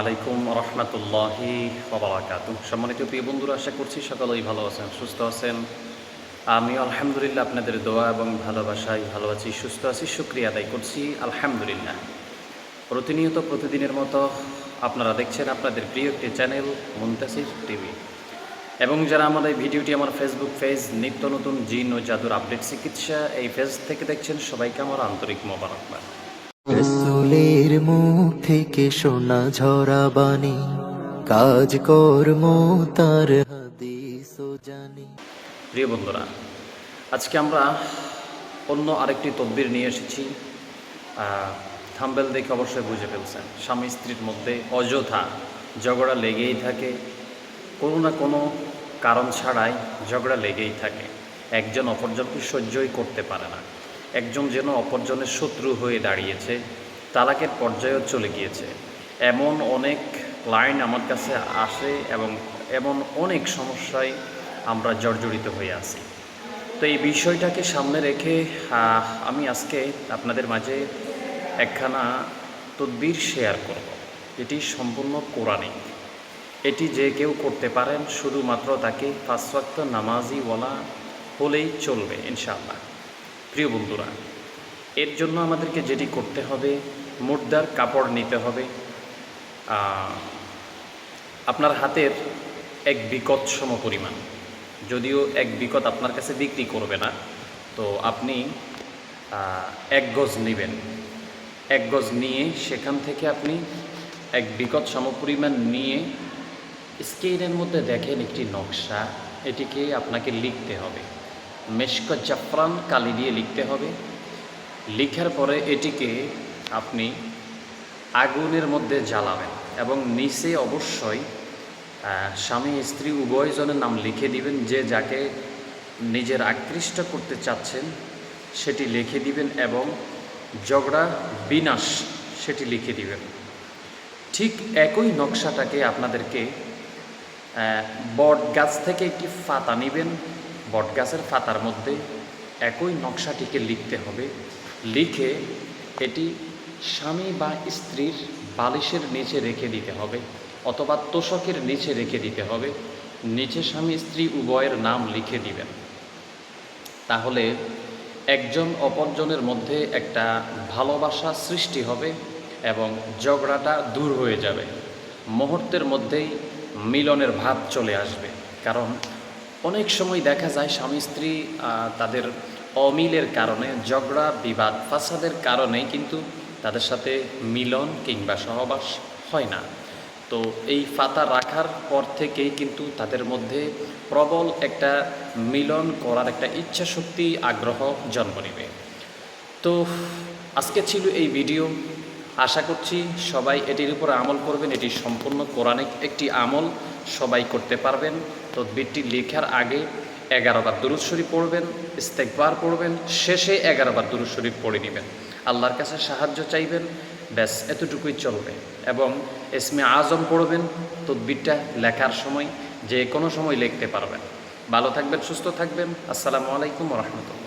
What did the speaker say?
আলাইকুম রহমতুল্লাহি ওবরাকাত সম্মানিত প্রিয় বন্ধুরা, আশা করছি সকলেই ভালো আছেন, সুস্থ আছেন। আমি আলহামদুলিল্লাহ আপনাদের দোয়া এবং ভালোবাসায় ভালো আছি, সুস্থ আছি, শুক্রিয়া আদায় করছি, আলহামদুলিল্লাহ। প্রতিনিয়ত প্রতিদিনের মতো আপনারা দেখছেন আপনাদের প্রিয় একটি চ্যানেল মুন্তাসির টিভি। এবং যারা আমাদের ভিডিওটি আমার ফেসবুক পেজ নিত্য নতুন জিন ও জাদুর আপডেট চিকিৎসা এই পেজ থেকে দেখছেন, সবাইকে আমার আন্তরিক মোবারকবাদ। রসুলের মুখ থেকে শোনা ঝরা বাণী কাজ কর্ম তার জানি। প্রিয় বন্ধুরা, আজকে আমরা অন্য আরেকটি তদবির নিয়ে এসেছি। থাম্বেল দেখে অবশ্যই বুঝে ফেলছেন। স্বামী স্ত্রীর মধ্যে অযথা ঝগড়া লেগেই থাকে। কোনো না কোনো কারণ ছাড়াই ঝগড়া লেগেই থাকে। একজন অপরজনকে সহ্যই করতে পারে না। একজন যেন অপরজনের শত্রু হয়ে দাঁড়িয়েছে। তালাকের পর্যায়েও চলে গিয়েছে। এমন অনেক লাইন আমার কাছে আসে এবং এমন অনেক সমস্যায় আমরা জর্জরিত হয়ে আছি। তো এই বিষয়টাকে সামনে রেখে আমি আজকে আপনাদের মাঝে একখানা তদবির শেয়ার করব। এটি সম্পূর্ণ কোরআনিক। এটি যে কেউ করতে পারেন, শুধুমাত্র তাকে পাঁচওয়াক্ত নামাজিওয়ালা হলেই চলবে, ইনশাআল্লাহ। প্রিয় বন্ধুরা এর জন্য আমাদেরকে যেটি করতে হবে, মুর্দার কাপড় নিতে হবে। আপনার হাতের এক বিকট সম পরিমাণ। যদিও এক বিকট আপনার কাছে বিক্রি করবে না, তো আপনি এক গজ নেবেন। এক গজ নিয়ে সেখান থেকে আপনি এক বিকট সমপরিমাণ নিয়ে স্কেলের মধ্যে দেখেন একটি নকশা, এটিকে আপনাকে লিখতে হবে। মেশক জাফরান কালি দিয়ে লিখতে হবে। লিখার পরে এটিকে আপনি আগুনের মধ্যে জ্বালাবেন এবং নিচে অবশ্যই স্বামী স্ত্রী উভয়জনের নাম লিখে দিবেন, যে যাকে নিজের আকৃষ্ট করতে চাচ্ছেন সেটি লিখে দিবেন এবং ঝগড়া, বিনাশ সেটি লিখে দিবেন। ঠিক একই নকশাটাকে আপনাদেরকে বট গাছ থেকে একটি ফাতা নেবেন। বট গাছের ফাতার মধ্যে একই নকশাটিকে লিখতে হবে। লিখে এটি স্বামী বা স্ত্রীর বালিশের নিচে রেখে দিতে হবে অথবা তোষকের নিচে রেখে দিতে হবে। নিচে স্বামী, স্ত্রী উভয়ের নাম লিখে দিবেন। তাহলে একজন অপরজনের মধ্যে একটা ভালোবাসা সৃষ্টি হবে এবং ঝগড়াটা দূর হয়ে যাবে। মুহূর্তের মধ্যেই মিলনের ভাব চলে আসবে। কারণ অনেক সময় দেখা যায় স্বামী, স্ত্রী তাদের অমিলের কারণে, ঝগড়া, বিবাদ, ফাসাদের কারণে কিন্তু তাদের সাথে মিলন কিংবা সহবাস হয় না। তো এই ফাতা রাখার পর থেকেই কিন্তু তাদের মধ্যে প্রবল একটা মিলন করার একটা ইচ্ছা শক্তি আগ্রহ জন্ম নেবে। তো আজকে ছিল এই ভিডিও। আশা করছি সবাই এটির উপর আমল করবেন। এটি সম্পূর্ণ কোরআনিক একটি আমল। সবাই করতে পারবেন। তদবিরটি লেখার আগে এগারোবার দুরুদ শরীফ পড়বেন ইস্তেকবার পড়বেন, শেষে এগারোবার দুরুদ শরীফ পড়ে নেবেন। আল্লাহর কাছে সাহায্য চাইবেন, ব্যাস, এতটুকুই চলবে। এবং এসমে আজম পড়বেন, তদ্বিরটা লেখার সময়, যে কোনো সময় লিখতে পারবেন। ভালো থাকবেন, সুস্থ থাকবেন। আসসালামু আলাইকুম রহমতুল্লাহ।